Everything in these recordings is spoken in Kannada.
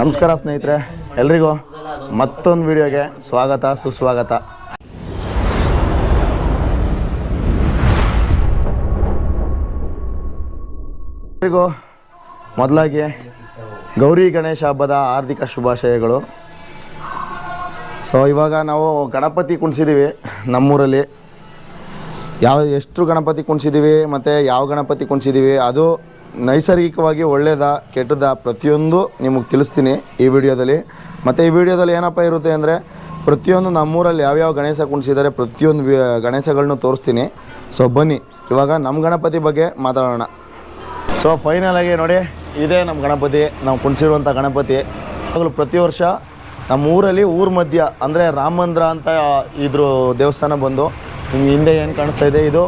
ನಮಸ್ಕಾರ ಸ್ನೇಹಿತರೆ, ಎಲ್ರಿಗೂ ಮತ್ತೊಂದು ವಿಡಿಯೋಗೆ ಸ್ವಾಗತ, ಸುಸ್ವಾಗತ. ಎಲ್ರಿಗೂ ಮೊದಲಾಗಿ ಗೌರಿ ಗಣೇಶ ಹಬ್ಬದ ಹಾರ್ದಿಕ ಶುಭಾಶಯಗಳು. ಸೊ ಇವಾಗ ನಾವು ಗಣಪತಿ ಕುಣಿಸಿದ್ದೀವಿ ನಮ್ಮೂರಲ್ಲಿ. ಯಾವ, ಎಷ್ಟು ಗಣಪತಿ ಕುಣಿಸಿದ್ದೀವಿ ಮತ್ತು ಯಾವ ಗಣಪತಿ ಕುಣಿಸಿದ್ದೀವಿ ಅದು ನೈಸರ್ಗಿಕವಾಗಿ ಒಳ್ಳೆಯದ ಕೆಟ್ಟದ ಪ್ರತಿಯೊಂದು ನಿಮಗೆ ತಿಳಿಸ್ತೀನಿ ಈ ವಿಡಿಯೋದಲ್ಲಿ. ಮತ್ತು ಈ ವಿಡಿಯೋದಲ್ಲಿ ಏನಪ್ಪ ಇರುತ್ತೆ ಅಂದರೆ, ಪ್ರತಿಯೊಂದು ನಮ್ಮೂರಲ್ಲಿ ಯಾವ್ಯಾವ ಗಣೇಶ ಕುಣಿಸಿದ್ದಾರೆ ಪ್ರತಿಯೊಂದು ಗಣೇಶಗಳನ್ನು ತೋರಿಸ್ತೀನಿ. ಸೊ ಬನ್ನಿ, ಇವಾಗ ನಮ್ಮ ಗಣಪತಿ ಬಗ್ಗೆ ಮಾತಾಡೋಣ. ಸೊ ಫೈನಲಾಗಿ ನೋಡಿ, ಇದೇ ನಮ್ಮ ಗಣಪತಿ, ನಾವು ಕುಣಿಸಿರುವಂಥ ಗಣಪತಿ. ಯಾವಾಗಲೂ ಪ್ರತಿ ವರ್ಷ ನಮ್ಮ ಊರಲ್ಲಿ ಊರ ಮಧ್ಯ, ಅಂದರೆ ರಾಮ ಮಂದಿರ ಅಂತ ಇದ್ರ ದೇವಸ್ಥಾನ ಬಂದು ನಿಮ್ಗೆ ಹಿಂದೆ ಏನು ಕಾಣಿಸ್ತಾ ಇದೆ, ಇದು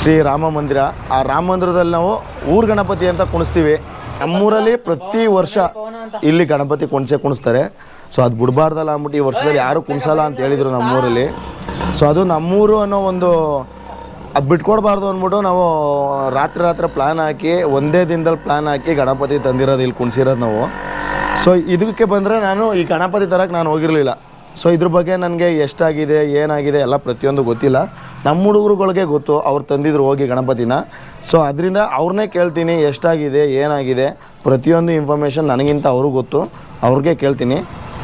ಶ್ರೀ ರಾಮ ಮಂದಿರ. ಆ ರಾಮ ಮಂದಿರದಲ್ಲಿ ನಾವು ಊರು ಗಣಪತಿ ಅಂತ ಕುಣಿಸ್ತೀವಿ. ನಮ್ಮೂರಲ್ಲಿ ಪ್ರತಿ ವರ್ಷ ಇಲ್ಲಿ ಗಣಪತಿ ಕುಣಿಸೇ ಕುಣಿಸ್ತಾರೆ. ಸೊ ಅದು ಬಿಡಬಾರ್ದಲ್ಲ ಅಂದ್ಬಿಟ್ಟು ಈ ವರ್ಷದಲ್ಲಿ ಯಾರು ಕುಣಿಸಲ್ಲ ಅಂತ ಹೇಳಿದರು ನಮ್ಮೂರಲ್ಲಿ. ಸೊ ಅದು ನಮ್ಮೂರು ಅನ್ನೋ ಒಂದು ಅದು ಬಿಟ್ಕೊಡ್ಬಾರ್ದು ಅಂದ್ಬಿಟ್ಟು ನಾವು ರಾತ್ರಿ ರಾತ್ರಿ ಪ್ಲ್ಯಾನ್ ಹಾಕಿ, ಒಂದೇ ದಿನದಲ್ಲಿ ಪ್ಲ್ಯಾನ್ ಹಾಕಿ ಗಣಪತಿ ತಂದಿರೋದು ಇಲ್ಲಿ ಕುಣಿಸಿರೋದು ನಾವು. ಸೊ ಇದಕ್ಕೆ ಬಂದರೆ ನಾನು ಈ ಗಣಪತಿ ತರಕ್ಕೆ ನಾನು ಹೋಗಿರಲಿಲ್ಲ. ಸೊ ಇದ್ರ ಬಗ್ಗೆ ನನಗೆ ಎಷ್ಟಾಗಿದೆ, ಏನಾಗಿದೆ ಎಲ್ಲ ಪ್ರತಿಯೊಂದು ಗೊತ್ತಿಲ್ಲ. ನಮ್ಮ ಹುಡುಗರುಗಳಿಗೆ ಗೊತ್ತು ಅವ್ರು ತಂದಿದ್ರು ಹೋಗಿ ಗಣಪತಿನ. ಸೊ ಅದರಿಂದ ಅವ್ರನ್ನೇ ಕೇಳ್ತೀನಿ ಎಷ್ಟಾಗಿದೆ ಏನಾಗಿದೆ ಪ್ರತಿಯೊಂದು ಇನ್ಫಾರ್ಮೇಷನ್ ನನಗಿಂತ ಅವ್ರಿಗೆ ಗೊತ್ತು ಅವ್ರಿಗೆ ಕೇಳ್ತೀನಿ.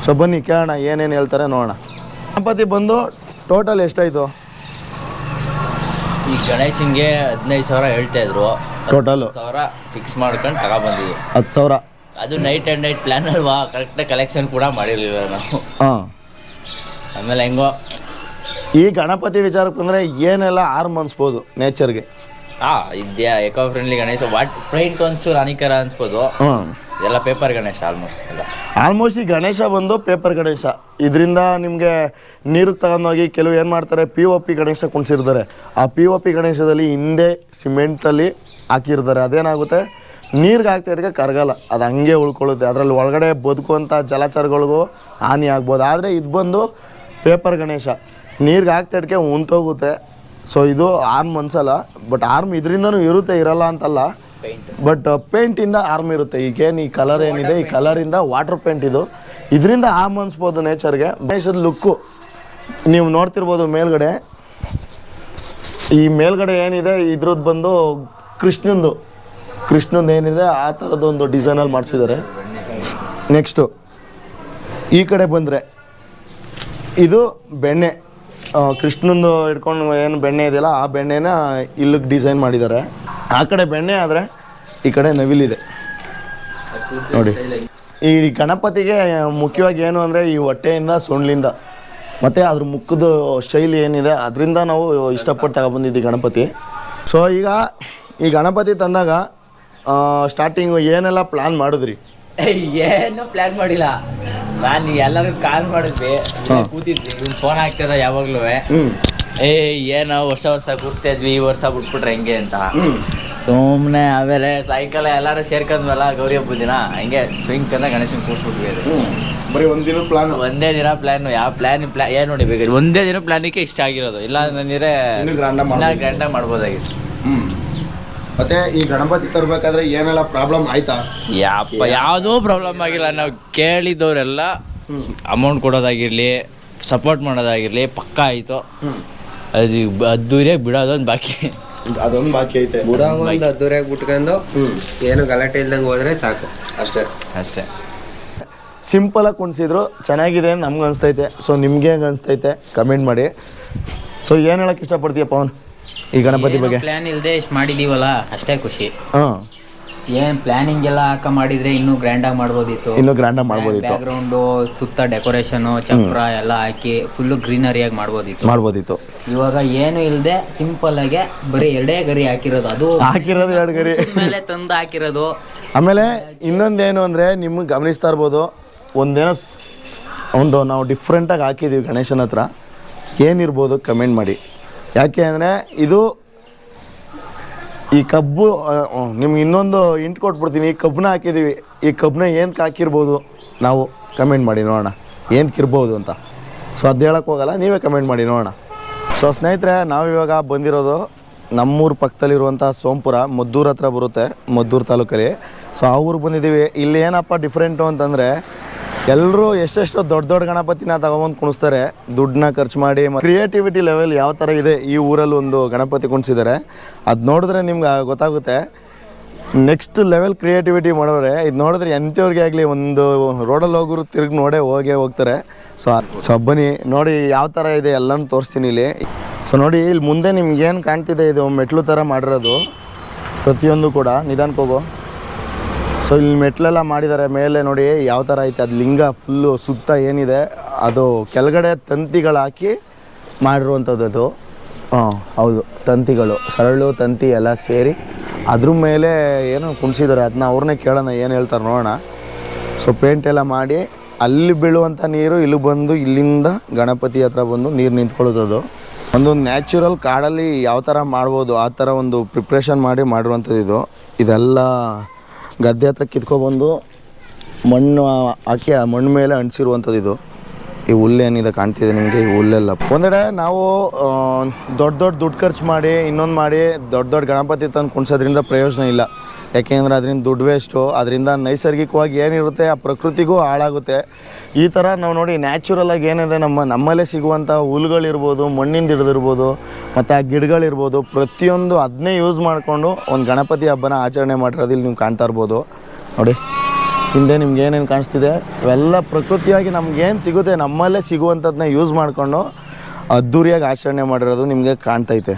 ಸೊ ಬನ್ನಿ ಕೇಳೋಣ ಏನೇನು ಹೇಳ್ತಾರೆ ನೋಡೋಣ. ಗಣಪತಿ ಬಂದು ಟೋಟಲ್ ಎಷ್ಟಾಯಿತು? ಈ ಗಣೇಶನ್ಗೆ ಹದಿನೈದು ಸಾವಿರ ಹೇಳ್ತಾ ಇದ್ರು. ಟೋಟಲ್ ಸಾವಿರ ಫಿಕ್ಸ್ ಮಾಡ್ಕೊಂಡು ತಗೊಬಂದಿದ್ವಿ. ಹತ್ತು ಸಾವಿರ. ಅದು ನೈಟ್ ಆ್ಯಂಡ್ ನೈಟ್ ಪ್ಲ್ಯಾನ್ ಅಲ್ವಾ? ಕರೆಕ್ಟಾಗಿ ಕಲೆಕ್ಷನ್ ಕೂಡ ಮಾಡಿರಲಿಲ್ಲ ನಾವು. ಹಾಂ. ಆಮೇಲೆ ಹೆಂಗೋ ಈ ಗಣಪತಿ ವಿಚಾರಕ್ಕೆ ಬಂದರೆ ಏನೆಲ್ಲ ಆರ್ಮ್ ಅನ್ಸ್ಬೋದು ನೇಚರ್ಗೆ? ಆ ಇದ್ಯಾ eco friendly Ganesha water paint ಒಂಚೂರು ಅನಿಕರ ಅನ್ಸ್ಬೋದು. ಎಲ್ಲ ಪೇಪರ್ ಗಣೇಶ ಆಲ್ಮೋಸ್ಟ್ ಎಲ್ಲ. ಆಲ್ಮೋಸ್ಟ್ ಈ ಗಣೇಶ ಬಂದು ಪೇಪರ್ ಗಣೇಶ. ಇದರಿಂದ ನಿಮಗೆ ನೀರಿಗೆ ತಗೊಂಡೋಗಿ ಕೆಲವು ಏನು ಮಾಡ್ತಾರೆ ಪಿ ಒ ಪಿ ಗಣೇಶ ಕುಣಿಸಿರ್ತಾರೆ. ಆ ಪಿ ಒ ಪಿ ಗಣೇಶದಲ್ಲಿ ಹಿಂದೆ ಸಿಮೆಂಟಲ್ಲಿ ಹಾಕಿರ್ತಾರೆ. ಅದೇನಾಗುತ್ತೆ? ನೀರಿಗೆ ಹಾಕ್ತಿಡ್ಗೆ ಕರಗಲ್ಲ. ಅದು ಹಂಗೆ ಉಳ್ಕೊಳ್ಳುತ್ತೆ. ಅದರಲ್ಲಿ ಒಳಗಡೆ ಬದುಕುವಂಥ ಜಲಚರಗಳಿಗೂ ಹಾನಿ ಆಗ್ಬೋದು. ಆದರೆ ಇದು ಬಂದು ಪೇಪರ್ ಗಣೇಶ. ನೀರಿಗೆ ಹಾಕ್ತಾಡ್ಕೆ ಉಂಟೋಗುತ್ತೆ ಸೊ ಇದು ಆರ್ಮ್ ಅನ್ಸಲ್ಲ ಬಟ್ ಆರ್ಮ್ ಇದರಿಂದನೂ ಇರುತ್ತೆ ಇರಲ್ಲ ಅಂತಲ್ಲ. ಬಟ್ ಪೇಂಟಿಂದ ಆರ್ಮ್ ಇರುತ್ತೆ. ಈಗೇನು ಈ ಕಲರ್ ಏನಿದೆ ಈ ಕಲರಿಂದ ವಾಟರ್ ಪೇಂಟ್ ಇದು. ಇದರಿಂದ ಆರ್ಮ್ ಅನ್ಸ್ಬೋದು ನೇಚರ್ಗೆ ಗಣೇಶದ ಲುಕ್ಕು ನೀವು ನೋಡ್ತಿರ್ಬೋದು ಮೇಲ್ಗಡೆ. ಈ ಮೇಲ್ಗಡೆ ಏನಿದೆ ಇದ್ರದ್ದು ಬಂದು ಕೃಷ್ಣಂದು. ಕೃಷ್ಣಂದು ಏನಿದೆ ಆ ಥರದ್ದು ಒಂದು ಡಿಸೈನಲ್ಲಿ ಮಾಡಿಸಿದ್ದಾರೆ. ನೆಕ್ಸ್ಟು ಈ ಕಡೆ ಬಂದರೆ. ಇದು ಬೆಣ್ಣೆ. ಕೃಷ್ಣಂದು ಹಿಡ್ಕೊಂಡು ಏನು ಬೆಣ್ಣೆ ಇದೆಯಲ್ಲ, ಆ ಬೆಣ್ಣೆನ ಇಲ್ಲಿಗೆ ಡಿಸೈನ್ ಮಾಡಿದ್ದಾರೆ. ಆ ಕಡೆ ಬೆಣ್ಣೆ ಆದರೆ ಈ ಕಡೆ ನವಿಲಿದೆ. ನೋಡಿ. ಈ ಗಣಪತಿಗೆ ಮುಖ್ಯವಾಗಿ ಏನು ಅಂದರೆ ಈ ಹೊಟ್ಟೆಯಿಂದ, ಸೊಂಡ್ಲಿಂದ. ಮತ್ತು ಅದ್ರ ಮುಖದ ಶೈಲಿ ಏನಿದೆ, ಅದರಿಂದ ನಾವು ಇಷ್ಟಪಟ್ಟು ತಗೊಬಂದಿದ್ದೀವಿ ಗಣಪತಿ. ಸೊ ಈಗ ಈ ಗಣಪತಿ ತಂದಾಗ ಸ್ಟಾರ್ಟಿಂಗು ಏನೆಲ್ಲ ಪ್ಲ್ಯಾನ್ ಮಾಡಿದ್ರಿ? ಏನು ಪ್ಲ್ಯಾನ್ ಮಾಡಿಲ್ಲ. ನಾನು ಎಲ್ಲರಿಗೂ ಕಾಲ್ ಮಾಡಿದ್ವಿ ಕೂತಿದ್ವಿ ಇವ್ನು ಫೋನ್ ಹಾಕ್ತದ ಯಾವಾಗ್ಲೂ ಏ ಏನೋ ವರ್ಷ ವರ್ಷ ಕೂರ್ತಾ ಇದ್ವಿ ಈ ವರ್ಷ ಬಿಟ್ಬಿಟ್ರೆ ಹೆಂಗೆ ಅಂತ. ಸುಮ್ಮನೆ ಆಮೇಲೆ ಸಾಯಂಕಾಲ ಎಲ್ಲರೂ ಸೇರ್ಕೊಂಡ್ವಲ್ಲ ಗೌರಿ ಹಬ್ಬದ ದಿನ ಹಂಗೆ ಸ್ವಿಂಗ್ ಅಂತ ಗಣೇಶನ್ ಕೂರ್ಸ್ಬಿಟ್ವಿ ಅದು. ಬರೀ ಒಂದಿನ ಪ್ಲಾನ್ ಒಂದೇ ದಿನ ಪ್ಲಾನ್ ಯಾವ ಪ್ಲಾನ್ ಪ್ಲಾನ್ ಏನು ನೋಡಿ ಬೇಕಾದ್ರೆ ಒಂದೇ ದಿನ ಪ್ಲಾನಿಗೆ ಇಷ್ಟ ಆಗಿರೋದು. ಇಲ್ಲ ಅಂದ್ರೆ ಇನ್ನೂ grand ಆಗಿ ಮಾಡ್ಬೋದು. ಗ್ರ್ಯಾಂಡಾಗಿ ಮಾಡ್ಬೋದಾಗಿತ್ತು. ಮತ್ತು ಈ ಗಣಪತಿ ತರಬೇಕಾದ್ರೆ ಏನೆಲ್ಲ ಪ್ರಾಬ್ಲಮ್ ಆಯ್ತಾ? ಯಾಪ ಯಾವುದೂ ಪ್ರಾಬ್ಲಮ್ ಆಗಿಲ್ಲ. ನಾವು ಕೇಳಿದವರೆಲ್ಲ ಅಮೌಂಟ್ ಕೊಡೋದಾಗಿರಲಿ ಸಪೋರ್ಟ್ ಮಾಡೋದಾಗಿರಲಿ ಪಕ್ಕ ಆಯಿತು. ಅದು ಅದ್ದೂರಿಯಾಗಿ ಬಿಡೋದೊಂದು ಬಾಕಿ. ಅದೊಂದು ಬಾಕಿ ಐತೆ. ಬುಡಾಗ ಒಂದು ಅದ್ದೂರಿಯಾಗಿ ಬಿಟ್ಕೊಂಡು ಏನು ಗಲಾಟೆ ಇಲ್ದಂಗೆ ಹೋದ್ರೆ ಸಾಕು. ಅಷ್ಟೇ. ಅಷ್ಟೇ. ಸಿಂಪಲಾಗಿ ಕುಣಿಸಿದ್ರು ಚೆನ್ನಾಗಿದೆ ಅಂತ ನಮ್ಗೆ ಅನಿಸ್ತೈತೆ. ಸೊ ನಿಮ್ಗೆ ಹೆಂಗೆ ಅನಿಸ್ತೈತೆ? ಕಮೆಂಟ್ ಮಾಡಿ. ಸೊ ಏನು ಹೇಳಕ್ಕೆ ಇಷ್ಟಪಡ್ತೀಯಪ್ಪ ಪವನ್ ಈ ಗಣಪತಿ ಬಗ್ಗೆ? ಪ್ಲಾನ್ ಇಲ್ಲದೆ ಇಷ್ಟು ಮಾಡಿದೀವಲ್ಲ ಅಷ್ಟೇ ಖುಷಿ. ಹಾ. ಏನ್ ಪ್ಲಾನಿಂಗ್ ಎಲ್ಲ ಹಾಕ ಮಾಡಿದ್ರೆ ಇನ್ನೂ ಗ್ರ್ಯಾಂಡ್ ಆಗಿ ಮಾಡ್ಬೋದಿತ್ತು. ಇನ್ನೂ ಗ್ರ್ಯಾಂಡಾಗಿ ಮಾಡ್ಬೋದಿತ್ತು. ಬ್ಯಾಕ್ಗ್ರೌಂಡ್ ಸುತ್ತ ಡೆಕೋರೇಷನ್ ಚಪ್ರ ಎಲ್ಲ ಹಾಕಿ ಫುಲ್ ಗ್ರೀನರಿ ಆಗಿ ಮಾಡ್ಬೋದಿತ್ತು. ಮಾಡ್ಬೋದಿತ್ತು. ಇವಾಗ ಏನು ಇಲ್ಲದೆ ಸಿಂಪಲ್ ಆಗಿ ಬರೀ ಎರಡೇ ಗರಿ ಹಾಕಿರೋದು. ಅದು ಹಾಕಿರೋದು ಎರಡು ಗರಿ. ಮೇಲೆ ತಂದು ಹಾಕಿರೋದು. ಆಮೇಲೆ ಇನ್ನೊಂದೇನು ಅಂದ್ರೆ ನಿಮ್ಗೆ ಗಮನಿಸ್ತಾ ಇರ್ಬೋದು ಒಂದೇನೋ ಒಂದು ನಾವು ಡಿಫ್ರೆಂಟಾಗಿ ಹಾಕಿದೀವಿ ಗಣೇಶನ ಹತ್ರ. ಏನಿರ್ಬೋದು ಕಮೆಂಟ್ ಮಾಡಿ. ಯಾಕೆ ಅಂದರೆ ಇದು ಈ ಕಬ್ಬು ನಿಮ್ಗೆ ಇನ್ನೊಂದು ಇಂಟ್ ಕೊಟ್ಬಿಡ್ತೀನಿ. ಈ ಕಬ್ಬನ್ನ ಹಾಕಿದ್ದೀವಿ. ಈ ಕಬ್ಬನ್ನ ಏನಕ್ಕೆ ಹಾಕಿರ್ಬೋದು? ನಾವು ಕಮೆಂಟ್ ಮಾಡಿ ನೋಡೋಣ. ಏನಕ್ಕೆ ಇರ್ಬೋದು ಅಂತ. ಸೊ ಅದು ಹೇಳಕ್ಕೆ ಹೋಗಲ್ಲ. ನೀವೇ ಕಮೆಂಟ್ ಮಾಡಿ ನೋಡೋಣ. ಸೊ ಸ್ನೇಹಿತರೆ, ನಾವಿವಾಗ ಬಂದಿರೋದು ನಮ್ಮೂರು ಪಕ್ಕದಲ್ಲಿರುವಂಥ ಸೋಂಪುರ. ಮದ್ದೂರು ಹತ್ರ ಬರುತ್ತೆ, ಮದ್ದೂರು ತಾಲೂಕಲ್ಲಿ. ಸೊ ಆ ಊರು ಬಂದಿದ್ದೀವಿ. ಇಲ್ಲಿ ಏನಪ್ಪ ಡಿಫ್ರೆಂಟು ಅಂತಂದರೆ ಎಲ್ಲರೂ ಎಷ್ಟೆಷ್ಟೋ ದೊಡ್ಡ ದೊಡ್ಡ ಗಣಪತಿನ ತಗೊಬಂದು ಕುಣಿಸ್ತಾರೆ, ದುಡ್ಡನ್ನ ಖರ್ಚು ಮಾಡಿ ಕ್ರಿಯೇಟಿವಿಟಿ ಲೆವೆಲ್ ಯಾವ ಥರ ಇದೆ ಈ ಊರಲ್ಲಿ ಒಂದು ಗಣಪತಿ ಕುಣಿಸಿದ್ದಾರೆ. ಅದು ನೋಡಿದ್ರೆ ನಿಮ್ಗೆ ಗೊತ್ತಾಗುತ್ತೆ. ನೆಕ್ಸ್ಟ್ ಲೆವೆಲ್ ಕ್ರಿಯೇಟಿವಿಟಿ ಮಾಡೋರೆ, ಇದು ನೋಡಿದ್ರೆ ಎಂಥವ್ರಿಗೆ ಆಗಲಿ ಒಂದು ರೋಡಲ್ಲಿ ಹೋಗೋರು ತಿರುಗಿ ನೋಡೇ ಹೋಗೇ ಹೋಗ್ತಾರೆ. ಸೊ ಸೊ ಬನ್ನಿ, ನೋಡಿ ಯಾವ ಥರ ಇದೆ ಎಲ್ಲನೂ ತೋರಿಸ್ತೀನಿ ಇಲ್ಲಿ. ಸೊ ನೋಡಿ ಇಲ್ಲಿ ಮುಂದೆ ನಿಮ್ಗೆ ಏನು ಕಾಣ್ತಿದೆ, ಇದು ಮೆಟ್ಲು ಥರ ಮಾಡಿರೋದು. ಪ್ರತಿಯೊಂದು ಕೂಡ, ನಿಧಾನಕ್ಕೆ ಹೋಗೋ. ಸೊ ಇಲ್ಲಿ ಮೆಟ್ಲೆಲ್ಲ ಮಾಡಿದ್ದಾರೆ ಮೇಲೆ ನೋಡಿ ಯಾವ ಥರ ಐತೆ, ಅದು ಲಿಂಗ ಫುಲ್ಲು ಸುತ್ತ ಏನಿದೆ, ಅದು ಕೆಳಗಡೆ ತಂತಿಗಳು ಹಾಕಿ ಮಾಡಿರುವಂಥದ್ದು ಅದು. ಹಾಂ, ಹೌದು, ತಂತಿಗಳು, ಸರಳು, ತಂತಿ ಎಲ್ಲ ಸೇರಿ ಅದ್ರ ಮೇಲೆ ಏನು ಕುಣಿಸಿದ್ದಾರೆ ಅದನ್ನ ಅವ್ರನ್ನೇ ಕೇಳೋಣ, ಏನು ಹೇಳ್ತಾರೆ ನೋಡೋಣ. ಸೊ ಪೇಂಟ್ ಎಲ್ಲ ಮಾಡಿ, ಅಲ್ಲಿ ಬೀಳುವಂಥ ನೀರು ಇಲ್ಲಿ ಬಂದು, ಇಲ್ಲಿಂದ ಗಣಪತಿ ಹತ್ರ ಬಂದು ನೀರು ನಿಂತ್ಕೊಳ್ಳೋದು ಒಂದು ನ್ಯಾಚುರಲ್ ಕಾಡಲ್ಲಿ ಯಾವ ಥರ ಮಾಡ್ಬೋದು, ಆ ಥರ ಒಂದು ಪ್ರಿಪ್ರೇಷನ್ ಮಾಡಿ ಮಾಡಿರುವಂಥದ್ದು ಇದು. ಇದೆಲ್ಲ ಗದ್ದೆ ಹತ್ರ ಕಿತ್ಕೊಬಂದು ಮಣ್ಣು ಹಾಕಿ ಆ ಮಣ್ಣು ಮೇಲೆ ಅಂಟಿಸಿರುವಂಥದ್ದು ಇದು. ಈ ಹುಲ್ಲೇನಿದೆ ಕಾಣ್ತಿದೆ ನಿಮಗೆ? ಈ ಹುಲ್ಲೆಲ್ಲ. ಒಂದೆಡೆ ನಾವು ದೊಡ್ಡ ದೊಡ್ಡ ದುಡ್ಡು ಖರ್ಚು ಮಾಡಿ, ಇನ್ನೊಂದು ಮಾಡಿ ದೊಡ್ಡ ದೊಡ್ಡ ಗಣಪತಿ ತಂದು ಕುಣಿಸೋದ್ರಿಂದ ಪ್ರಯೋಜನ ಇಲ್ಲ. ಯಾಕೆಂದರೆ ಅದರಿಂದ ದುಡ್ಡು ವೇಸ್ಟು ಅದರಿಂದ ನೈಸರ್ಗಿಕವಾಗಿ ಏನಿರುತ್ತೆ, ಆ ಪ್ರಕೃತಿಗೂ ಹಾಳಾಗುತ್ತೆ. ಈ ಥರ ನಾವು ನೋಡಿ ನ್ಯಾಚುರಲ್ ಆಗಿ ಏನಿದೆ, ನಮ್ಮ, ನಮ್ಮಲ್ಲೇ ಸಿಗುವಂಥ ಹುಲ್ಗಳಿರ್ಬೋದು ಮಣ್ಣಿಂದ ಹಿಡಿದಿರ್ಬೋದು ಮತ್ತು ಆ ಗಿಡಗಳಿರ್ಬೋದು, ಪ್ರತಿಯೊಂದು ಅದನ್ನೇ ಯೂಸ್ ಮಾಡಿಕೊಂಡು ಒಂದು ಗಣಪತಿ ಹಬ್ಬನ ಆಚರಣೆ ಮಾಡಿರೋದು ನೀವು ಕಾಣ್ತಾ ಇರ್ಬೋದು. ನೋಡಿ, ಹಿಂದೆ ನಿಮ್ಗೆ ಏನೇನು ಕಾಣಿಸ್ತಿದೆ, ಇವೆಲ್ಲ ಪ್ರಕೃತಿಯಾಗಿ ನಮ್ಗೇನು ಸಿಗುತ್ತೆ, ನಮ್ಮಲ್ಲೇ ಸಿಗುವಂಥದ್ದನ್ನ ಯೂಸ್ ಮಾಡಿಕೊಂಡು ಅದ್ಧೂರಿಯಾಗಿ ಆಚರಣೆ ಮಾಡಿರೋದು ನಿಮಗೆ ಕಾಣ್ತೈತೆ.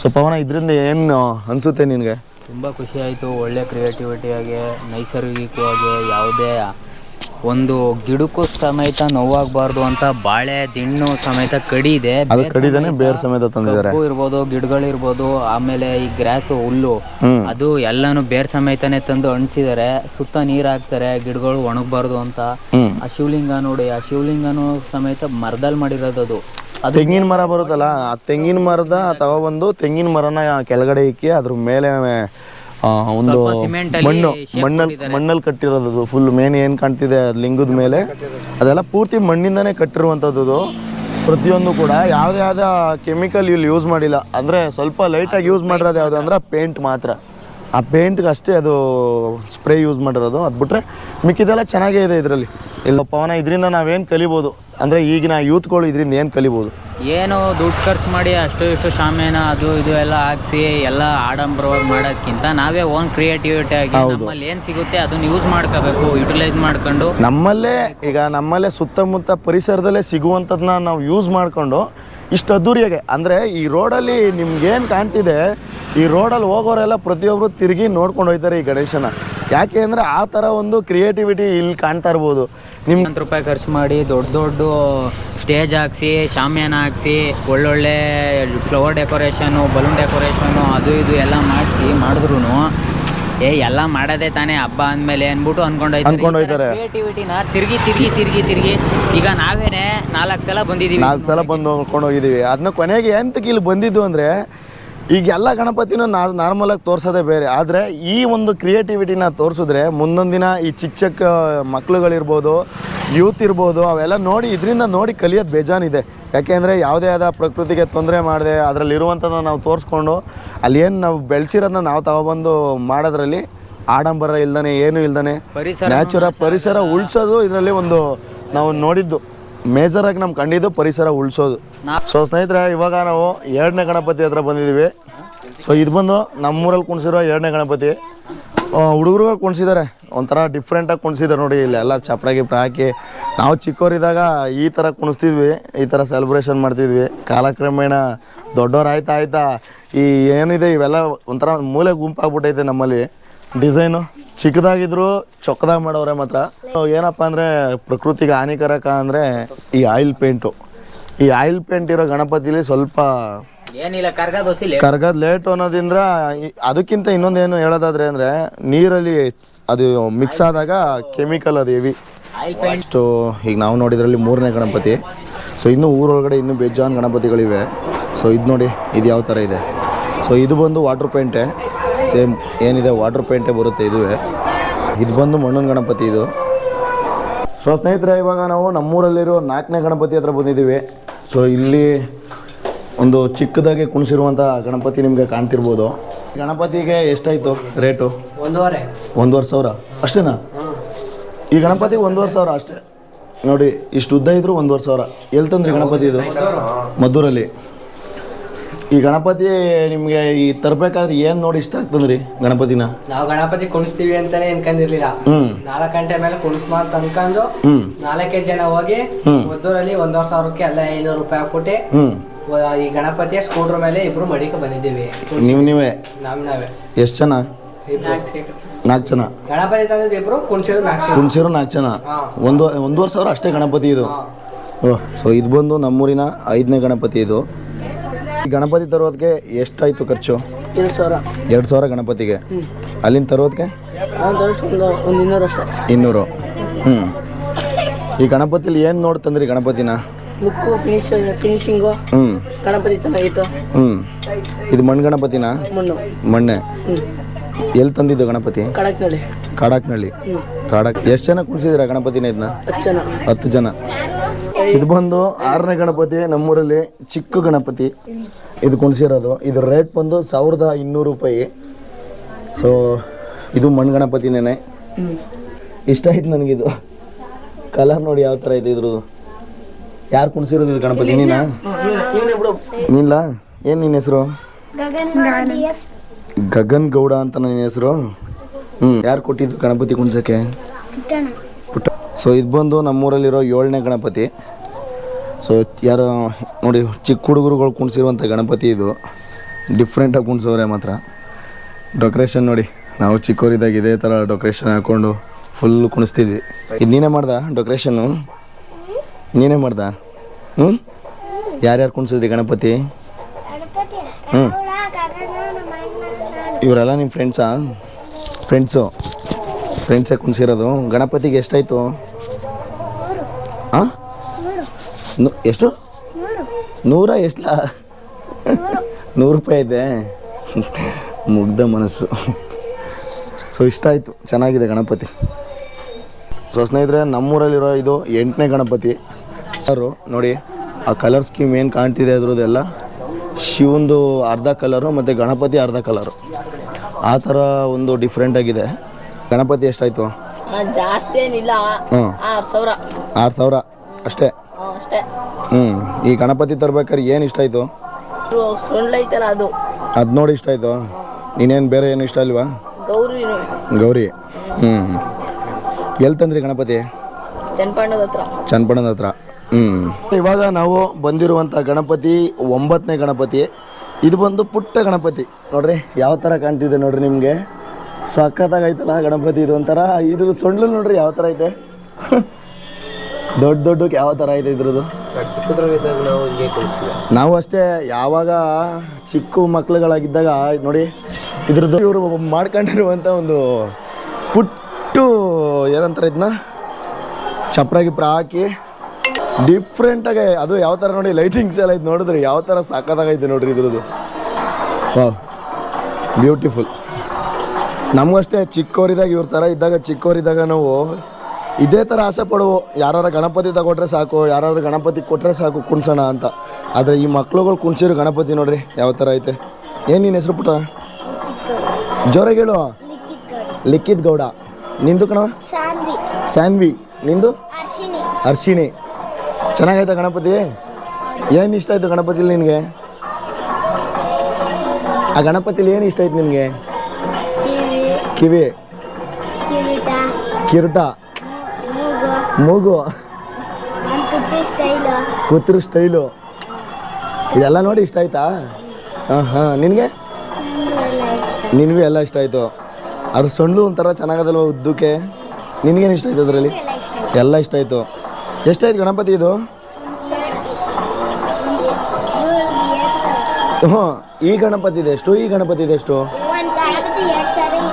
ಸೊ ಪವನ, ಇದರಿಂದ ಏನು ಅನಿಸುತ್ತೆ ನಿನಗೆ? ತುಂಬ ಖುಷಿ ಆಯ್ತು. ಒಳ್ಳೆ ಕ್ರಿಯೇಟಿವಿಟಿಯಾಗಿ ನೈಸರ್ಗಿಕವಾಗಿ ಯಾವುದೇ ಒಂದು ಗಿಡಕ್ಕೂ ಸಮೇತ ನೋವಾಗಬಾರ್ದು ಅಂತ ಬಾಳೆ ದಿಣ್ಣು ಸಮೇತ ಕಡಿ ಇದೆ. ಅದು ಕಡಿದೇನೆ ಬೇರ್ ಸಮೇತ ತಂದಿದ್ದಾರೆ. ಕಬ್ಬು ಇರ್ಬೋದು ಗಿಡಗಳಿರ್ಬೋದು ಆಮೇಲೆ ಈ ಗ್ರಾಸು ಹುಲ್ಲು ಅದು ಎಲ್ಲಾನು ಬೇರ್ ಸಮೇತನೇ ತಂದು ಅಣಿಸಿದ್ದಾರೆ ಸುತ್ತ ನೀರ್ ಹಾಕ್ತಾರೆ ಗಿಡಗಳು ಒಣಗಬಾರ್ದು ಅಂತ. ಆ ಶಿವಲಿಂಗ ನೋಡಿ ಆ ಶಿವಲಿಂಗನು ಸಮೇತ ಮರದಲ್ಲಿ ಮಾಡಿರೋದು ಅದು. ತೆಂಗಿನ ಮರ ಬರುತ್ತಲ್ಲ ಆ ತೆಂಗಿನ ಮರದ ತಗೊಬಂದು ತೆಂಗಿನ ಮರನ ಕೆಳಗಡೆ ಇಕ್ಕಿ ಅದ್ರ ಮೇಲೆ ಒಂದು ಮಣ್ಣು ಮಣ್ಣಲ್ಲಿ ಮಣ್ಣಲ್ಲಿ ಕಟ್ಟಿರೋದು ಫುಲ್ ಮೇನ್ ಏನು ಕಾಣ್ತಿದೆ ಅದ್ ಲಿಂಗದ ಮೇಲೆ? ಅದೆಲ್ಲ ಪೂರ್ತಿ ಮಣ್ಣಿಂದನೇ ಕಟ್ಟಿರುವಂಥದ್ದು. ಪ್ರತಿಯೊಂದು ಕೂಡ ಯಾವುದೇ ಆದ ಕೆಮಿಕಲ್ ಇಲ್ಲಿ ಯೂಸ್ ಮಾಡಿಲ್ಲ. ಅಂದರೆ ಸ್ವಲ್ಪ ಲೈಟಾಗಿ ಯೂಸ್ ಮಾಡಿರೋದು ಯಾವುದು ಅಂದ್ರೆ ಪೇಂಟ್ ಮಾತ್ರ. ಆ ಪೇಂಟ್ಗೆ ಅಷ್ಟೇ ಅದು ಸ್ಪ್ರೇ ಯೂಸ್ ಮಾಡಿರೋದು. ಅದು ಬಿಟ್ಟರೆ ಮಿಕ್ಕಿದೆಲ್ಲ ಚೆನ್ನಾಗೇ ಇದೆ ಇದರಲ್ಲಿ. ಇಲ್ಲ ಪವನ ಇದರಿಂದ ನಾವೇನು ಕಲಿಬೋದು? ಅಂದರೆ ಈಗಿನ ಯೂತ್ಗಳು ಇದರಿಂದ ಏನು ಕಲಿಬೋದು? ಏನು ದುಡ್ಡು ಖರ್ಚು ಮಾಡಿ ಅಷ್ಟು ಇಷ್ಟು ಶಾಮೇನ ಅದು ಇದು ಎಲ್ಲ ಹಾಕ್ಸಿ ಎಲ್ಲ ಆಡಂಬರವಾಗಿ ಮಾಡೋಕ್ಕಿಂತ ನಾವೇ ಓನ್ ಕ್ರಿಯೇಟಿವಿಟಿ ಆಗಿ ನಮ್ಮಲ್ಲಿ ಏನು ಸಿಗುತ್ತೆ ಅದನ್ನ ಯೂಸ್ ಮಾಡ್ಕೋಬೇಕು ಯುಟಿಲೈಸ್ ಮಾಡ್ಕೊಂಡು. ನಮ್ಮಲ್ಲೇ ಈಗ ನಮ್ಮಲ್ಲೇ ಸುತ್ತಮುತ್ತ ಪರಿಸರದಲ್ಲೇ ಸಿಗುವಂಥದ್ದನ್ನ ನಾವು ಯೂಸ್ ಮಾಡಿಕೊಂಡು ಇಷ್ಟು ಅದ್ದೂರಿಯಾಗೆ. ಅಂದರೆ ಈ ರೋಡಲ್ಲಿ ನಿಮ್ಗೇನು ಕಾಣ್ತಿದೆ, ಈ ರೋಡಲ್ಲಿ ಹೋಗೋರೆಲ್ಲ ಪ್ರತಿಯೊಬ್ಬರು ತಿರುಗಿ ನೋಡ್ಕೊಂಡು ಹೋಗ್ತಾರೆ ಈ ಗಣೇಶನ. ಯಾಕೆ ಅಂದರೆ ಆ ಥರ ಒಂದು ಕ್ರಿಯೇಟಿವಿಟಿ ಇಲ್ಲಿ ಕಾಣ್ತಾ ಇರ್ಬೋದು. ಹತ್ತು ರೂಪಾಯಿ ಖರ್ಚು ಮಾಡಿ ದೊಡ್ಡ ದೊಡ್ಡ ಸ್ಟೇಜ್ ಹಾಕ್ಸಿ, ಶಾಮಿಯಾನ ಹಾಕ್ಸಿ, ಒಳ್ಳೊಳ್ಳೆ ಫ್ಲವರ್ ಡೆಕೋರೇಷನು ಬಲೂನ್ ಡೆಕೋರೇಷನು ಅದು ಇದು ಎಲ್ಲ ಮಾಡಿಸಿ ಮಾಡಿದ್ರು ಏ ಎಲ್ಲ ಮಾಡದೆ ತಾನೇ ಹಬ್ಬ ಅಂದ್ಮೇಲೆ ಅಂದ್ಬಿಟ್ಟು ಅನ್ಕೊಂಡು ಅನ್ಕೊಂಡ್ ಹೋಯ್ತಾರೆ. ಕ್ರಿಯೇಟಿವಿಟಿನ ತಿರ್ಗಿ ತಿರ್ಗಿ ತಿರ್ಗಿ ತಿರ್ಗಿ. ಈಗ ನಾವೇನೆ ನಾಲ್ಕು ಸಲ ಬಂದಿದೀವಿ. ನಾಲ್ಕು ಸಲ ಬಂದು ನೋಡ್ಕೊಂಡು ಹೋಗಿದ್ದೀವಿ ಅದನ್ನ ಕೊನೆಗೆ ಎಂತಕ್ಕೆ ಇಲ್ಲಿ ಬಂದಿದ್ದು ಅಂದರೆ ಈಗ ಎಲ್ಲ ಗಣಪತಿನೂ ನಾ ನಾರ್ಮಲಾಗಿ ತೋರಿಸೋದೇ ಬೇರೆ. ಆದರೆ ಈ ಒಂದು ಕ್ರಿಯೇಟಿವಿಟಿನ ತೋರಿಸಿದ್ರೆ ಮುಂದೊಂದು ದಿನ ಈ ಚಿಕ್ಕ ಚಿಕ್ಕ ಮಕ್ಳುಗಳಿರ್ಬೋದು ಯೂತ್ ಇರ್ಬೋದು ಅವೆಲ್ಲ ನೋಡಿ ಇದರಿಂದ ನೋಡಿ ಕಲಿಯೋದು ಬೇಜಾನಿದೆ. ಯಾಕೆಂದರೆ ಯಾವುದೇ ಆದ ಪ್ರಕೃತಿಗೆ ತೊಂದರೆ ಮಾಡದೆ ಅದರಲ್ಲಿರುವಂಥದ್ದನ್ನ ನಾವು ತೋರಿಸ್ಕೊಂಡು ಅಲ್ಲಿ ಏನು ನಾವು ಬೆಳೆಸಿರೋದನ್ನ ನಾವು ತಗೊಬಂದು ಮಾಡೋದ್ರಲ್ಲಿ ಆಡಂಬರ ಇಲ್ದನೆ ಏನು ಇಲ್ದನೆ ನ್ಯಾಚುರ ಪರಿಸರ ಉಳಿಸೋದು ಇದರಲ್ಲಿ ಒಂದು ನಾವು ನೋಡಿದ್ದು. ಮೇಜರಾಗಿ ನಮ್ಮ ಕಂಡಿದ್ದು ಪರಿಸರ ಉಳಿಸೋದು ಸೊ ಸ್ನೇಹಿತರೆ ಇವಾಗ ನಾವು ಎರಡನೇ ಗಣಪತಿ ಹತ್ರ ಬಂದಿದ್ದೀವಿ. ಸೊ ಇದು ಬಂದು ನಮ್ಮೂರಲ್ಲಿ ಕುಣಿಸಿರೋ ಎರಡನೇ ಗಣಪತಿ. ಹುಡುಗರು ಕುಣಿಸಿದ್ದಾರೆ. ಒಂಥರ ಡಿಫ್ರೆಂಟಾಗಿ ಕುಣಿಸಿದ್ದಾರೆ ನೋಡಿ ಇಲ್ಲಿ ಎಲ್ಲ ಚಪ್ರ ಗಿಪ್ರ ಹಾಕಿ. ನಾವು ಚಿಕ್ಕವರಿದ್ದಾಗ ಈ ಥರ ಕುಣಿಸ್ತಿದ್ವಿ, ಈ ಥರ ಸೆಲೆಬ್ರೇಷನ್ ಮಾಡ್ತಿದ್ವಿ. ಕಾಲಕ್ರಮೇಣ ದೊಡ್ಡವ್ರು ಆಯ್ತಾ ಆಯ್ತಾ ಈ ಏನಿದೆ ಇವೆಲ್ಲ ಒಂಥರ ಮೂಲೆ ಗುಂಪಾಗ್ಬಿಟ್ಟೈತೆ ನಮ್ಮಲ್ಲಿ. ಡಿಸೈನು ಚಿಕ್ಕದಾಗಿದ್ರು ಚೊಕ್ಕದಾಗಿ ಮಾಡೋರೆ ಮಾತ್ರ. ಏನಪ್ಪ ಅಂದರೆ ಪ್ರಕೃತಿಗೆ ಹಾನಿಕಾರಕ ಅಂದರೆ ಈ ಆಯಿಲ್ ಪೇಂಟು ಈ ಆಯಿಲ್ ಪೇಂಟ್ ಇರೋ ಗಣಪತಿಲಿ ಸ್ವಲ್ಪ ಏನಿಲ್ಲ ಕರ್ಗದ ಕರ್ಗದ ಕರ್ಗದ್ ಲೇಟ್ ಅನ್ನೋದ್ರಿಂದ ಅದಕ್ಕಿಂತ ಅದಕ್ಕಿಂತ ಇನ್ನೊಂದೇನು ಹೇಳೋದಾದ್ರೆ ಅಂದರೆ ನೀರಲ್ಲಿ ಅದು ಮಿಕ್ಸ್ ಆದಾಗ ಕೆಮಿಕಲ್ ಅದು ಹೆವಿ ಆಯಿಲ್ ಪೇಂಟ್. ಸೊ ಈಗ ನಾವು ನೋಡಿದ್ರಲ್ಲಿ ಮೂರನೇ ಗಣಪತಿ. ಸೊ ಇನ್ನೂ ಊರೊಳಗಡೆ ಇನ್ನೂ ಬೇಜಾನ್ ಗಣಪತಿಗಳಿವೆ. ಸೊ ಇದು ನೋಡಿ ಇದು ಯಾವ ಥರ ಇದೆ? ಸೊ ಇದು ಬಂದು ವಾಟ್ರ್ ಪೇಂಟೆ ಸೇಮ್ ಏನಿದೆ ವಾಟ್ರ್ ಪೇಂಟೇ ಬರುತ್ತೆ ಇದುವೇ. ಇದು ಬಂದು ಮಣ್ಣಿನ ಗಣಪತಿ ಇದು. ಸೊ ಸ್ನೇಹಿತರೆ ಇವಾಗ ನಾವು ನಮ್ಮೂರಲ್ಲಿರೋ ನಾಲ್ಕನೇ ಗಣಪತಿ ಹತ್ರ ಬಂದಿದ್ದೀವಿ. ಸೊ ಇಲ್ಲಿ ಒಂದು ಚಿಕ್ಕದಾಗಿ ಕುಣಿಸಿರುವಂಥ ಗಣಪತಿ ನಿಮಗೆ ಕಾಣ್ತಿರ್ಬೋದು. ಗಣಪತಿಗೆ ಎಷ್ಟಾಯ್ತು ರೇಟು? ಒಂದೂವರೆ. ಒಂದೂವರೆ ಸಾವಿರ? ಅಷ್ಟೇನಾ? ಈ ಗಣಪತಿಗೆ ಒಂದೂವರೆ ಸಾವಿರ ಅಷ್ಟೇ. ನೋಡಿ ಇಷ್ಟು ಉದ್ದ ಇದ್ರು ಒಂದೂವರೆ ಸಾವಿರ. ಎಲ್ಲಿ ತಂದ್ರಿ ಗಣಪತಿ ಇದು? ಮದ್ದೂರಲ್ಲಿ. ಈ ಗಣಪತಿ ನಿಮಗೆ ಈ ತರಬೇಕಾದ್ರೆ ಏನು ನೋಡಿ ಇಷ್ಟ ಆಗ್ತದ್ರಿ ಗಣಪತಿನ? ನಾವು ಗಣಪತಿ ಕುಣಿಸ್ತೀವಿ ಅಂತಾನೆ ಅನ್ಕೊಂಡಿರ್ಲಿಲ್ಲ ಹ್ಞೂ ನಾಲ್ಕು ಗಂಟೆ ಮೇಲೆ ಕುಣಿಸ್ಮ ಅಂತ ಅನ್ಕೊಂಡು ಹ್ಞೂ ನಾಲ್ಕೈದು ಜನ ಹೋಗಿ ಹ್ಮ್. ಮದ್ದೂರಲ್ಲಿ ಒಂದೂವರೆ ಸಾವಿರಕ್ಕೆ ಎಲ್ಲ ಐನೂರು ರೂಪಾಯಿ ಹಾಕ್ಬಿಟ್ಟು ವ- ಈ ಗಣಪತಿಯ ಸ್ಕೂಟರ್ ಮೇಲೆ ಇಬ್ರು ಮಡಿಕೆ ಬಂದಿದ್ದೀವಿ. ನೀವು ನೀವೇ? ನಾವ್ ನಾವೇ. ಎಷ್ಟು ಜನ? ಇಬ್ರು. ನಾಲ್ಕು ಜನ? ಗಣಪತಿ ತಂದಿದ್ದು ಇಬ್ರು ಕುಣಿಸಿದ್ರು ನಾಲ್ಕು ಜನ. ಕುಣ್ಸಿರೋ ನಾಲ್ಕು ಜನ? ಹಾ. ಒಂದು ಒಂದೂವರೆ ಸಾವಿರ ಅಷ್ಟೇ ಗಣಪತಿ ಇದು? ಹಾ. ಸೊ ಇದು ಬಂದು ನಮ್ಮೂರಿನ ಐದನೇ ಗಣಪತಿ ಇದು. ಗಣಪತಿ ತರೋದಕ್ಕೆ ಎಷ್ಟಾಯ್ತು ಖರ್ಚು? ಎರಡು ಸಾವಿರ. ಎರಡು ಸಾವಿರ ಗಣಪತಿಗೆ. ಅಲ್ಲಿಂದ ತರೋದಕ್ಕೆ ಒಂದು ಒಂದು ಇನ್ನೂರು ಅಷ್ಟೇ. ಇನ್ನೂರು. ಹ್ಞೂ ಈ ಗಣಪತಿಲಿ ಏನು ನೋಡ್ತಂದ್ರಿ ಗಣಪತಿನ? ಮುಕ್ಕು ಫಿನಿಶ್ ಫಿನಿಶಿಂಗು ಹ್ಞೂ ಗಣಪತಿ ಚೆನ್ನಾಗಿತ್ತು. ಹ್ಞೂ ಇದು ಮಣ್ಣು ಗಣಪತಿನ? ಮಣ್ಣು. ಮಣ್ಣೆ. ಎಲ್ಲಿ ತಂದಿದ್ದು ಗಣಪತಿ? ಕಡಕ್ನಳ್ಳಿ. ಕಾಡಕ್ನಳ್ಳಿ. ಕಾಡಕ್ ಎಷ್ಟು ಜನ ಕುಣಿಸಿದಿರ ಗಣಪತಿನ ಇದನ್ನ ಹತ್ತು ಜನ. ಹತ್ತು ಜನ. ಇದು ಬಂದು ಆರನೇ ಗಣಪತಿ ನಮ್ಮೂರಲ್ಲಿ ಚಿಕ್ಕ ಗಣಪತಿ. ಇದು ಕುಣಿಸಿರೋದು. ಇದು ರೇಟ್ ಬಂದು ಸಾವಿರದ ಇನ್ನೂರು ರೂಪಾಯಿ. ಸೊ ಇದು ಮಣ್ಣು ಗಣಪತಿನೇ ಇಷ್ಟ ಆಯ್ತು ನನಗಿದು. ಕಲರ್ ನೋಡಿ ಯಾವ ಥರ ಇದೆ ಇದ್ರದ್ದು. ಯಾರು ಕುಣಿಸಿರೋದು ಇದು ಗಣಪತಿ? ನೀನಾ? ನೀನು ಬಿಡು. ನೀನಿಲ್ಲ ಏನು ನಿನ್ನ ಹೆಸರು? ಗಗನ್ ಗೌಡ ಅಂತ ನನ್ನ ಹೆಸರು. ಹ್ಞೂ ಯಾರು ಕೊಟ್ಟಿದ್ದು ಗಣಪತಿ ಕುಣ್ಸೋಕ್ಕೆ? ಸೊ ಇದು ಬಂದು ನಮ್ಮೂರಲ್ಲಿರೋ ಏಳನೇ ಗಣಪತಿ. ಸೊ ಯಾರು ನೋಡಿ ಚಿಕ್ಕ ಹುಡುಗರುಗಳು ಕುಣಿಸಿರುವಂಥ ಗಣಪತಿ ಇದು. ಡಿಫ್ರೆಂಟಾಗಿ ಕುಣಿಸೋರೆ ಮಾತ್ರ. ಡೆಕೋರೇಷನ್ ನೋಡಿ ನಾವು ಚಿಕ್ಕವರಿದ್ದಾಗ ಇದೇ ಥರ ಡೆಕೋರೇಷನ್ ಹಾಕ್ಕೊಂಡು ಫುಲ್ ಕುಣಿಸ್ತಿದ್ವಿ. ಇದು ನೀನೇ ಮಾಡ್ದ ಡೆಕೋರೇಷನ್ನು ನೀನೇ ಮಾಡ್ದ? ಹ್ಞೂ ಯಾರ್ಯಾರು ಕುಣಿಸಿದ್ರಿ ಗಣಪತಿ? ಹ್ಞೂ ಇವರೆಲ್ಲ ನಿಮ್ಮ ಫ್ರೆಂಡ್ಸಾ ಫ್ರೆಂಡ್ಸು ಫ್ರೆಂಡ್ಸೇ ಕುಣಿಸಿರೋದು. ಗಣಪತಿಗೆ ಎಷ್ಟಾಯಿತು? ಹಾಂ ಎಷ್ಟು? ನೂರ. ಎಷ್ಟ ನೂರು ರೂಪಾಯಿ ಇದೆ. ಮುಗ್ಧ ಮನಸ್ಸು. ಸೊ ಇಷ್ಟ ಆಯಿತು. ಚೆನ್ನಾಗಿದೆ ಗಣಪತಿ. ಸೊ ಸ್ನೇಹಿತರೆ ನಮ್ಮೂರಲ್ಲಿರೋ ಇದು ಎಂಟನೇ ಗಣಪತಿ. ಸರು ನೋಡಿ ಆ ಕಲರ್ ಸ್ಕೀಮ್ ಏನು ಕಾಣ್ತಿದೆ ಅದ್ರದ್ದೆಲ್ಲ? ಶಿವಂದು ಅರ್ಧ ಕಲರು ಮತ್ತು ಗಣಪತಿ ಅರ್ಧ ಕಲರು ಆ ಥರ ಒಂದು ಡಿಫ್ರೆಂಟಾಗಿದೆ ಗಣಪತಿ ಎಷ್ಟಾಯಿತು? ಜಾಸ್ತಿ ಏನಿಲ್ಲ. ಆರು ಸಾವಿರ ಅಷ್ಟೇ. ಹ್ಮ್, ಅಷ್ಟೇ. ಹ್ಞೂ ಈ ಗಣಪತಿ ತರ್ಬೇಕಾದ್ರೆ ಏನು ಇಷ್ಟ ಆಯಿತು? ಸುಳ್ಳು ಅದು. ಅದು ನೋಡಿ ಇಷ್ಟ ಆಯಿತು? ನೀನೇನು ಬೇರೆ ಏನು ಇಷ್ಟ ಅಲ್ವಾ ಗೌರಿ ಗೌರಿ. ಹ್ಞೂ ಎಲ್ಲಿ ತಂದ್ರಿ ಗಣಪತಿ? ಚನ್ನಪಣ್ಣದ ಹತ್ರ. ಚನ್ನಪಣ್ಣದ ಹತ್ರ. ಹ್ಞೂ ಇವಾಗ ನಾವು ಬಂದಿರುವಂಥ ಗಣಪತಿ ಒಂಬತ್ತನೇ ಗಣಪತಿ. ಇದು ಬಂದು ಪುಟ್ಟ ಗಣಪತಿ. ನೋಡ್ರಿ ಯಾವ ಥರ ಕಾಣ್ತಿದೆ ನೋಡ್ರಿ ನಿಮಗೆ? ಸಖತ್ತಾಗೈತಲ್ಲ ಗಣಪತಿ ಇದು ಒಂಥರ ಇದು ಸೊಂಡ್ಲು ನೋಡ್ರಿ ಯಾವ ಥರ ಐತೆ. ದೊಡ್ಡ ದೊಡ್ಡಕ್ಕೆ ಯಾವ ಥರ ಇದೆ ಇದ್ರದ್ದು? ನಾವು ಅಷ್ಟೇ, ಯಾವಾಗ ಚಿಕ್ಕ ಮಕ್ಳುಗಳಾಗಿದ್ದಾಗ, ನೋಡಿ, ಇದ್ರದ್ದು ಇವರು ಮಾಡ್ಕೊಂಡಿರುವಂಥ ಒಂದು ಪುಟ್ಟು, ಏನಂತಾರೆ ಇದನ್ನ ಚಪ್ರ ಗಿಪ್ರ ಹಾಕಿ ಡಿಫ್ರೆಂಟಾಗಿ ಅದು ಯಾವ ಥರ ನೋಡಿ ಲೈಟಿಂಗ್ಸ್ ಎಲ್ಲ ಇದು ನೋಡಿದ್ರೆ ಯಾವ ಥರ ಸಾಕಾಗೈತೆ ನೋಡ್ರಿ ಇದ್ರದ್ದು. ವಾವ್ ಬ್ಯೂಟಿಫುಲ್ ನಮಗಷ್ಟೇ ಚಿಕ್ಕವರಿದ್ದಾಗ ಇವ್ರ ಥರ ಇದ್ದಾಗ ಚಿಕ್ಕವರಿದ್ದಾಗ ನಾವು ಇದೇ ಥರ ಆಸೆ ಪಡುವು ಯಾರು ಗಣಪತಿ ತಗೊಟ್ರೆ ಸಾಕು ಯಾರಾದರೂ ಗಣಪತಿ ಕೊಟ್ಟರೆ ಸಾಕು ಕುಣ್ಸೋಣ ಅಂತ. ಆದರೆ ಈ ಮಕ್ಳುಗಳು ಕುಣ್ಸಿರೋ ಗಣಪತಿ ನೋಡ್ರಿ ಯಾವ ಥರ ಐತೆ. ಏನು ನಿನ್ನ ಹೆಸರು ಪುಟ ಜೋರಾಗಿ ಹೇಳು. ಲಿಖಿತ್ ಗೌಡ. ನಿಂದು ಕಣ ಸ್ಯಾನ್ವಿ ನಿಂದು? ಅರ್ಶಿಣಿ. ಚೆನ್ನಾಗೈತ ಗಣಪತಿ? ಏನು ಇಷ್ಟ ಆಯಿತು ಗಣಪತಿಲಿ ನಿನಗೆ? ಆ ಗಣಪತಿಲಿ ಏನು ಇಷ್ಟ ಆಯ್ತು ನಿನಗೆ? ಕಿವಿ. ಕಿವಿ. ಕಿರೀಟ. ಕಿರೀಟ. ಮೂಗು. ಕೂತಿರು ಸ್ಟೈಲು ಇದೆಲ್ಲ ನೋಡಿ ಇಷ್ಟ ಆಯ್ತಾ? ಹಾಂ ಹಾಂ. ನಿನಗೆ? ನಿನಗೂ ಎಲ್ಲ ಇಷ್ಟ ಆಯಿತು. ಅದ್ರ ಸೊಂಡ್ಲು ಒಂಥರ ಚೆನ್ನಾಗದಲ್ವ ಉದ್ದಕ್ಕೆ? ನಿನಗೇನು ಇಷ್ಟ ಆಯ್ತು ಅದರಲ್ಲಿ? ಎಲ್ಲ ಇಷ್ಟ ಆಯಿತು. ಎಷ್ಟಾಯ್ತು ಗಣಪತಿ ಇದು? ಹ್ಞೂ ಈ ಗಣಪತಿ ಇದೆ ಎಷ್ಟು ಈ ಗಣಪತಿ ಇದೆ ಎಷ್ಟು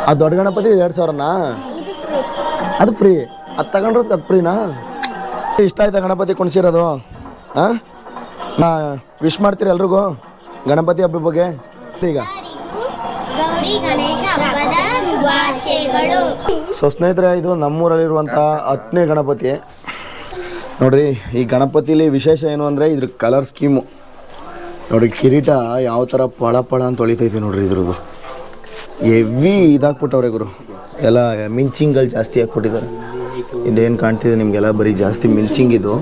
ಆ ದೊಡ್ಡ ಗಣಪತಿ ಎರಡು ಸಾವಿರನಾ? ಅದು ಫ್ರೀ ಅದು ತಗೊಂಡ್ರದ್ದು ಅದು ಫ್ರೀನಾ ಇಷ್ಟ ಆಯ್ತಾ ಗಣಪತಿ ಕುಣಿಸಿರೋದು? ಹಾಂ ನಾ ವಿಶ್ ಮಾಡ್ತೀರಿ ಎಲ್ರಿಗೂ? ಗಣಪತಿ ಹಬ್ಬದ ಬಗ್ಗೆ? ಈಗ. ಸೊ ಸ್ನೇಹಿತರೆ ಇದು ನಮ್ಮೂರಲ್ಲಿರುವಂಥ ಹತ್ತನೇ ಗಣಪತಿ. ನೋಡ್ರಿ ಈ ಗಣಪತಿಲಿ ವಿಶೇಷ ಏನು ಅಂದರೆ ಇದ್ರ ಕಲರ್ ಸ್ಕೀಮು ನೋಡ್ರಿ ಕಿರೀಟ ಯಾವ ಥರ ಪಳ ಪಳ ಅಂತ ಹೊಳಿತೈತಿ ನೋಡ್ರಿ ಇದ್ರದ್ದು. ಎವಿ ಇದಾಕ್ಬಿಟ್ಟವ್ರೆ ಗುರು. ಎಲ್ಲ ಮಿಂಚಿಂಗ್ಗಳು ಜಾಸ್ತಿ ಹಾಕ್ಬಿಟ್ಟಿದ್ದಾರೆ ಇದೇನು ಕಾಣ್ತಿದೆ ನಿಮಗೆಲ್ಲ? ಬರೀ ಜಾಸ್ತಿ ಮಿಲ್ಚಿಂಗ್ ಇದು.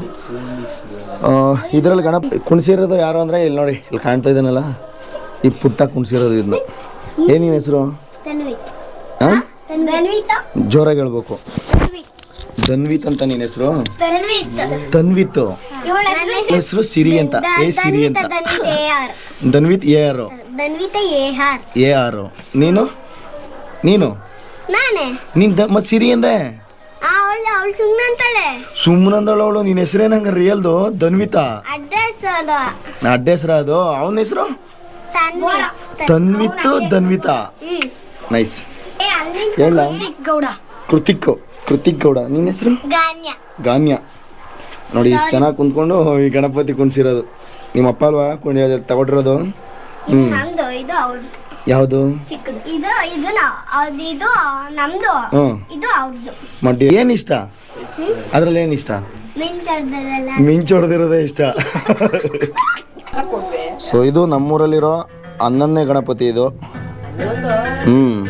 ಇದರಲ್ಲಿ ಗಣಪ ಕುಣಿಸಿರೋದು ಯಾರು ಅಂದರೆ ಇಲ್ಲಿ ನೋಡಿ ಇಲ್ಲಿ ಕಾಣ್ತಾ ಇದ್ದಾನಲ್ಲ? ಈ ಪುಟ್ಟ ಕುಣಿಸಿರೋದು ಇದನ್ನ ಏನಿನ ಹೆಸರು? ಜೋರಾಗಿ ಹೇಳ್ಬೇಕು. ಧನ್ವಿತ್ ಅಂತ ನಿನ್ನ ಹೆಸರು? ಧನ್ವಿತ್ ಹೆಸರು ಸಿರಿ ಅಂತ. ಎ ಸಿರಿ ಅಂತ. Dhanvita A R. A R. ನೀನು? ನೀನು? ನಾನೇ. ಮತ್ತೆ ಸಿರಿ ಅಂದೆ? ಅವಳು ಅವಳು ಸುಮ್ಮನೆ ಅಂತಾಳೆ. ಸುಮ್ಮನಂದಳವಳು ನಿನ್ನ ಹೆಸರೇನಂಗ ರಿಯಲ್ದು ಧನ್ವಿತಾ. ಅಡ್ರೆಸ್ ಅದು. ಅಡ್ಡ ಹೆಸರ ಅದು ಅವನ ಹೆಸರು? ತನ್ವಿತ್ ತನ್ವಿತ್ ಧನ್ವಿತಾ. ಹ್ಮ್. ನೈಸ್ ಏ ಅಲ್ಲಿ ಹೇಳ. ಗೌಡ. ಕೃತಿಕ್ ಕೃತಿಕ್ ಗೌಡ. ನಿನ್ನ ಹೆಸರು? ಗಾನ್ಯ. ಗಾನ್ಯ. ನೋಡಿ ಇಷ್ಟು ಚೆನ್ನಾಗಿ ಕುಂತ್ಕೊಂಡು ಈ ಗಣಪತಿ ಕುಣಿಸಿರೋದು. ನಿಮ್ಮ ಅಪ್ಪ ಅಲ್ವಾ ಕುಣಿ ತಗೊಂಡಿರೋದು? ಹ್ಮ್. ನಮ್ದು ಇದು ಅವ್ರದ್ದು ಯಾವುದು? ಚಿಕ್ಕದು. ಇದು ಇದು ನಮ್ದು. ಇದು ಅವ್ರದ್ದು ಮಡ್ಡಿ. ಏನು ಇಷ್ಟ? ಅದ್ರಲ್ಲಿ ಏನು ಇಷ್ಟ? ಮಿಂಚೊಡ್ದಿರೋದೇ ಮಿಂಚು ಹೊಡೆದಿರೋದೇ ಇಷ್ಟ. ಸೊ ಇದು ನಮ್ಮೂರಲ್ಲಿರೋ ಹನ್ನೊಂದನೇ ಗಣಪತಿ ಇದು. ಹ್ಮ್.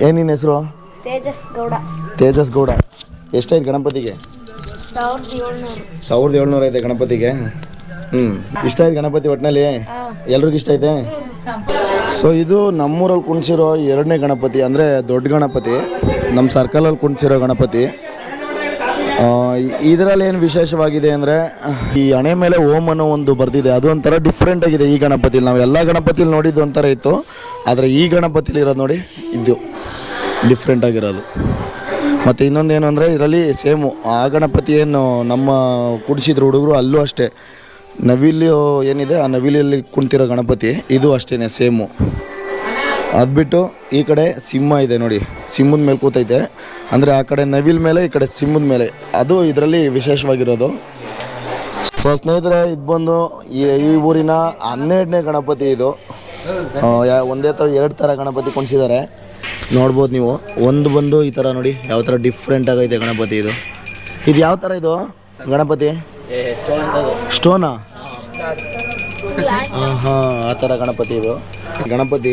ಏನಿನ ಹೆಸರು? ತೇಜಸ್ ಗೌಡ. ತೇಜಸ್ ಗೌಡ. ಗಣಪತಿಗೆ? ಸಾವಿರದ ಏಳ್ನೂರು. ಸಾವಿರದ ಏಳ್ನೂರ ಐತೆ ಗಣಪತಿಗೆ. ಹ್ಮ್. ಇಷ್ಟ ಆಯ್ತು ಗಣಪತಿ ಒಟ್ಟಿನಲ್ಲಿ ಎಲ್ರಿಗೂ ಇಷ್ಟ ಐತೆ? ಸೊ ಇದು ನಮ್ಮೂರಲ್ಲಿ ಕುಣಿಸಿರೋ ಎರಡನೇ ಗಣಪತಿ, ಅಂದರೆ ದೊಡ್ಡ ಗಣಪತಿ ನಮ್ಮ ಸರ್ಕಲಲ್ಲಿ ಕುಣಿಸಿರೋ ಗಣಪತಿ. ಇದರಲ್ಲಿ ಏನು ವಿಶೇಷವಾಗಿದೆ ಅಂದರೆ, ಈ ಹಣೆ ಮೇಲೆ ಓಮ್ ಅನ್ನೋ ಒಂದು ಬರ್ದಿದೆ. ಅದು ಒಂಥರ ಡಿಫ್ರೆಂಟ್ ಆಗಿದೆ ಈ ಗಣಪತಿಲಿ. ನಾವು ಎಲ್ಲ ಗಣಪತಿಲಿ ನೋಡಿದ್ದು ಒಂಥರ ಇತ್ತು. ಆದರೆ ಈ ಗಣಪತಿಲಿ ಇರೋದು ನೋಡಿ, ಇದು ಡಿಫ್ರೆಂಟ್ ಆಗಿರೋದು. ಮತ್ತು ಇನ್ನೊಂದು ಏನು ಅಂದರೆ, ಇದರಲ್ಲಿ ಸೇಮು, ಆ ಗಣಪತಿ ನಮ್ಮ ಕುಡಿಸಿದ್ರು ಹುಡುಗರು ಅಲ್ಲೂ ಅಷ್ಟೇ. ನವಿಲು ಏನಿದೆ, ಆ ನವಿಲಲ್ಲಿ ಕುಂತಿರೋ ಗಣಪತಿ, ಇದು ಅಷ್ಟೇ ಸೇಮು. ಅದು ಬಿಟ್ಟು ಈ ಕಡೆ ಸಿಂಹ ಇದೆ ನೋಡಿ, ಸಿಂಹದ ಮೇಲೆ ಕೂತೈತೆ. ಅಂದರೆ ಆ ಕಡೆ ನವಿಲ್ ಮೇಲೆ, ಈ ಕಡೆ ಸಿಂಹದ ಮೇಲೆ. ಅದು ಇದರಲ್ಲಿ ವಿಶೇಷವಾಗಿರೋದು. ಸೊ ಸ್ನೇಹಿತರೆ, ಇದು ಬಂದು ಈ ಊರಿನ ಹನ್ನೆರಡನೇ ಗಣಪತಿ ಇದು. ಒಂದೇ ಥರ ಎರಡು ಥರ ಗಣಪತಿ ಕುಣಿಸಿದ್ದಾರೆ ನೋಡ್ಬೋದು ನೀವು. ಒಂದು ಬಂದು ಈ ಥರ ನೋಡಿ, ಯಾವ ಥರ ಡಿಫ್ರೆಂಟ್ ಆಗೈತೆ ಗಣಪತಿ ಇದು. ಇದು ಯಾವ ಥರ ಇದು ಗಣಪತಿ? ಸ್ಟೋನಾ? ಹಾಂ ಹಾಂ, ಆ ಥರ ಗಣಪತಿ ಇದು. ಗಣಪತಿ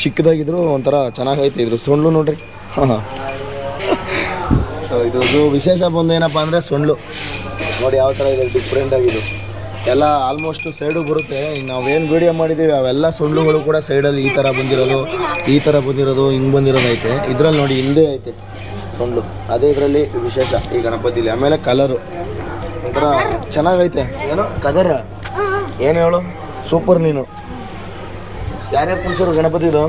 ಚಿಕ್ಕದಾಗಿದ್ರು ಒಂಥರ ಚೆನ್ನಾಗೈತೆ ಇದ್ರು. ಸೊಂಡ್ಲು ನೋಡ್ರಿ. ಹಾಂ ಹಾಂ. ಸೊ ಇದು ವಿಶೇಷ ಬಂದೇನಪ್ಪ ಅಂದರೆ ಸೊಂಡ್ಲು. ನೋಡಿ ಯಾವ ಥರ ಇದೆ ಡಿಫ್ರೆಂಟ್ ಆಗಿದ್ರು ಎಲ್ಲ ಆಲ್ಮೋಸ್ಟ್ ಸೈಡು ಬರುತ್ತೆ. ಈಗ ನಾವೇನು ವೀಡಿಯೋ ಮಾಡಿದ್ದೀವಿ ಅವೆಲ್ಲ ಸೊಂಡ್ಲುಗಳು ಕೂಡ ಸೈಡಲ್ಲಿ ಈ ಥರ ಬಂದಿರೋದು, ಈ ಥರ ಬಂದಿರೋದು, ಹಿಂಗೆ ಬಂದಿರೋದು ಐತೆ ಇದರಲ್ಲಿ ನೋಡಿ ಹಿಂದೆ ಐತೆ ಸೊಂಡ್ಲು. ಅದೇ ಇದರಲ್ಲಿ ವಿಶೇಷ ಈ ಗಣಪತಿಲಿ. ಆಮೇಲೆ ಕಲರು ಒಂಥರ ಚೆನ್ನಾಗೈತೆ. ಏನು? ಕದರ ಏನು ಹೇಳು? ಸೂಪರ್ ನೀನು. ಯಾರ್ಯಾರು ಕುಣಿಸೋರು ಗಣಪತಿ ಇದು?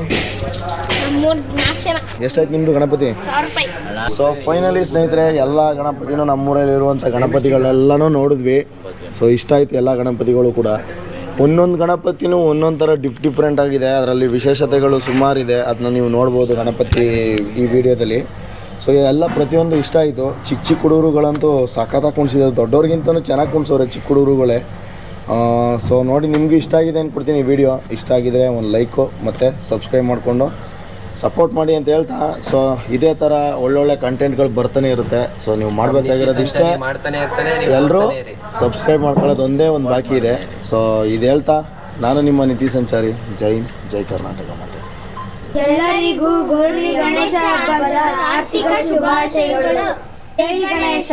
ಎಷ್ಟಾಯ್ತು ನಿಮ್ಮದು ಗಣಪತಿ? ಸೊ ಫೈನಲಿ ಸ್ನೇಹಿತರೆ ಎಲ್ಲ ಗಣಪತಿನೂ ನಮ್ಮೂರಲ್ಲಿ ಇರುವಂಥ ಗಣಪತಿಗಳನ್ನೆಲ್ಲನೂ ನೋಡಿದ್ವಿ. ಸೊ ಇಷ್ಟ ಆಯ್ತು ಎಲ್ಲ ಗಣಪತಿಗಳು ಕೂಡ. ಒಂದೊಂದು ಗಣಪತಿನೂ ಒಂದೊಂದು ಥರ ಡಿಫ್ ಡಿಫ್ರೆಂಟ್ ಆಗಿದೆ. ಅದರಲ್ಲಿ ವಿಶೇಷತೆಗಳು ಸುಮಾರಿದೆ ಅದನ್ನ ನೀವು ನೋಡ್ಬೋದು ಗಣಪತಿ ಈ ವಿಡಿಯೋದಲ್ಲಿ ಸೊ ಎಲ್ಲ ಪ್ರತಿಯೊಂದು ಇಷ್ಟ ಆಯಿತು. ಚಿಕ್ಕ ಚಿಕ್ಕ ಹುಡುಗರುಗಳಂತೂ ಸಖತ್ತಾಗಿ ಕುಣಿಸಿದ್ದಾರೆ. ದೊಡ್ಡವ್ರಿಗಿಂತನೂ ಚೆನ್ನಾಗಿ ಕುಣಿಸೋರೆ ಚಿಕ್ಕ ಹುಡುಗರುಗಳೇ. ಸೊ ನೋಡಿ ನಿಮಗೆ ಇಷ್ಟ ಆಗಿದೆ ಅಂದ್ಕೊಡ್ತೀನಿ ವಿಡಿಯೋ. ಇಷ್ಟ ಆಗಿದ್ರೆ ಒಂದು ಲೈಕು ಮತ್ತು ಸಬ್ಸ್ಕ್ರೈಬ್ ಮಾಡಿಕೊಂಡು ಸಪೋರ್ಟ್ ಮಾಡಿ ಅಂತ ಹೇಳ್ತಾ. ಸೊ ಇದೇ ಥರ ಒಳ್ಳೊಳ್ಳೆ ಕಂಟೆಂಟ್ಗಳು ಬರ್ತಾನೆ ಇರುತ್ತೆ. ಸೊ ನೀವು ಮಾಡಬೇಕಾಗಿರೋದು ಇಷ್ಟೇ. ಎಲ್ಲರೂ. ಸಬ್ಸ್ಕ್ರೈಬ್ ಮಾಡ್ಕೊಳ್ಳೋದು ಒಂದೇ ಒಂದು ಬಾಕಿ ಇದೆ. ಸೊ ಇದು ಹೇಳ್ತಾ. ನಾನು ನಿಮ್ಮ ನಿತಿ ಸಂಚಾರಿ. ಜೈ ಜೈ ಕರ್ನಾಟಕ ಮಾತೆ. ಎಲ್ಲರಿಗೂ ಗೌರಿ ಗಣೇಶ ಹಬ್ಬದ ಆರ್ಥಿಕ ಶುಭಾಶಯಗಳು. ಜೈ ಗಣೇಶ.